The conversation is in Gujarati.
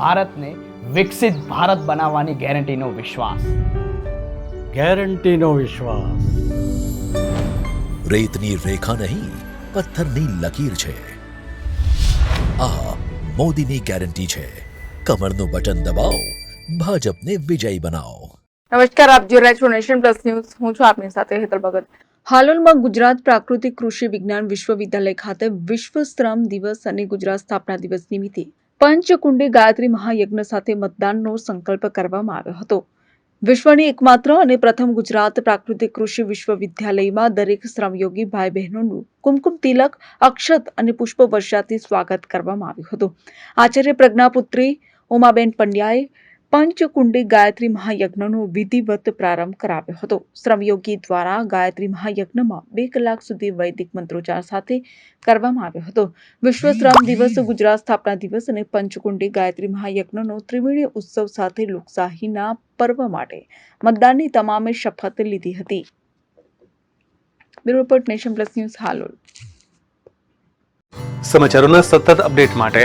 ભારતને વિકસિત ભારત બનાવવાની ગેરંટીનો વિશ્વાસ. ગેરંટીનો વિશ્વાસ. રેતની રેખા નહીં પથ્થરની લકીર છે. આ મોદીની ગેરંટી છે. કમરનું બટન દબાવો ભાજપને વિજયી બનાવો. નમસ્કાર આપ જોઈ રહ્યા છો નેશન પ્લસ ન્યૂઝ. હું છું આપની સાથે હેતલ ભગત. હાલોલમાં ગુજરાત પ્રાકૃતિક કૃષિ વિજ્ઞાન વિશ્વવિદ્યાલય ખાતે વિશ્વ શ્રમ દિવસ અને ગુજરાત સ્થાપના દિવસ નિમિત્તે પંચકુંડી ગાયત્રી મહાયજ્ઞ સાથે મતદાનનો સંકલ્પ કરવામાં આવ્યો હતો. વિશ્વની એકમાત્ર અને પ્રથમ ગુજરાત પ્રાકૃતિક કૃષિ વિશ્વવિદ્યાલયમાં દરેક શ્રમયોગી ભાઈ બહેનોનું કુમકુમ તિલક, અક્ષત અને પુષ્પ વર્ષાથી સ્વાગત કરવામાં આવ્યું હતું. આચાર્ય પ્રજ્ઞાપુત્રી, ઉમાબેન પંડ્યાએ પંચકુંડી ગાયત્રી મહાયજ્ઞનો વિધિવત પ્રારંભ કરાવ્યો હતો. શ્રમયોગી દ્વારા ગાયત્રી મહાયજ્ઞમાં બે કલાક સુધી વૈદિક મંત્રોચ્ચાર સાથે કરવામાં આવ્યો હતો. વિશ્વ શ્રમ દિવસ, ગુજરાત સ્થાપના દિવસ અને પંચકુંડી ગાયત્રી મહાયજ્ઞનો ત્રિવેણી ઉત્સવ સાથે લોકશાહીના પર્વ માટે મતદાનની તમામે શપથ લીધી હતી. નેશન પ્લસ ન્યૂઝ સમાચારોના સતત અપડેટ માટે